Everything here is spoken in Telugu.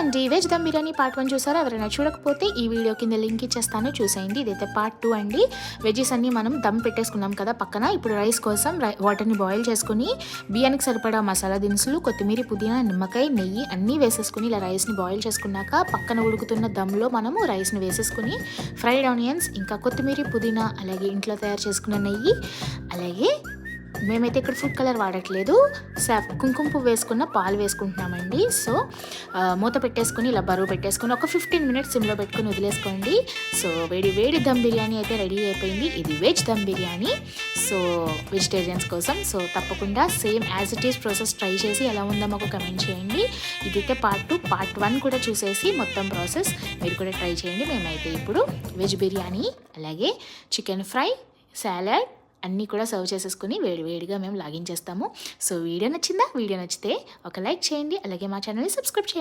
అండి veg dum biryani part one చూసారా? ఎవరైనా చూడకపోతే ఈ వీడియో కింద లింక్ ఇచ్చేస్తాను చూసేయండి. ఇదైతే పార్ట్ టూ అండి. వెజెస్ అన్ని మనం దమ్ పెట్టేసుకున్నాం కదా పక్కన. ఇప్పుడు రైస్ కోసం రై- వాటర్ని బాయిల్ చేసుకుని బియ్యానికి సరిపడా మసాలా దినుసులు కొత్తిమీర పుదీనా నిమ్మకాయ నెయ్యి అన్నీ వేసేసుకుని ఇలా రైస్ని బాయిల్ చేసుకున్నాక పక్కన ఉడుకుతున్న దమ్లో మనము రైస్ని వేసేసుకుని ఫ్రైడ్ ఆనియన్స్ ఇంకా కొత్తిమీర పుదీనా అలాగే ఇంట్లో తయారు చేసుకున్న నెయ్యి అలాగే మేమైతే ఇక్కడ ఫుడ్ కలర్ వాడట్లేదు. సాఫ్ కుంకుమ పువ్వు వేసుకున్న పాలు వేసుకుంటున్నామండి. సో మూత పెట్టేసుకుని ఇలా బరువు పెట్టేసుకుని ఒక ఫిఫ్టీన్ మినిట్స్ సిమ్లో పెట్టుకుని వదిలేసుకోండి. సో వేడి వేడి దమ్ బిర్యానీ అయితే రెడీ అయిపోయింది. ఇది veg dum biryani. So vegetarians కోసం. సో తప్పకుండా same as it is process try చేసి ఎలా ఉందో మాకు కమెంట్ చేయండి. ఇదైతే పార్ట్ టూ పార్ట్ వన్ కూడా చూసేసి మొత్తం ప్రాసెస్ మీరు కూడా ట్రై చేయండి. మేమైతే ఇప్పుడు వెజ్ బిర్యానీ అలాగే చికెన్ ఫ్రై సాలడ్ అన్నీ కూడా సర్వ్ చేసేసుకుని వేడి వేడిగా మేము లాగిన్ చేస్తాము సో వీడియో నచ్చిందా? వీడియో నచ్చితే ఒక లైక్ చేయండి. అలాగే మా ఛానల్ని సబ్స్క్రైబ్ చేయండి.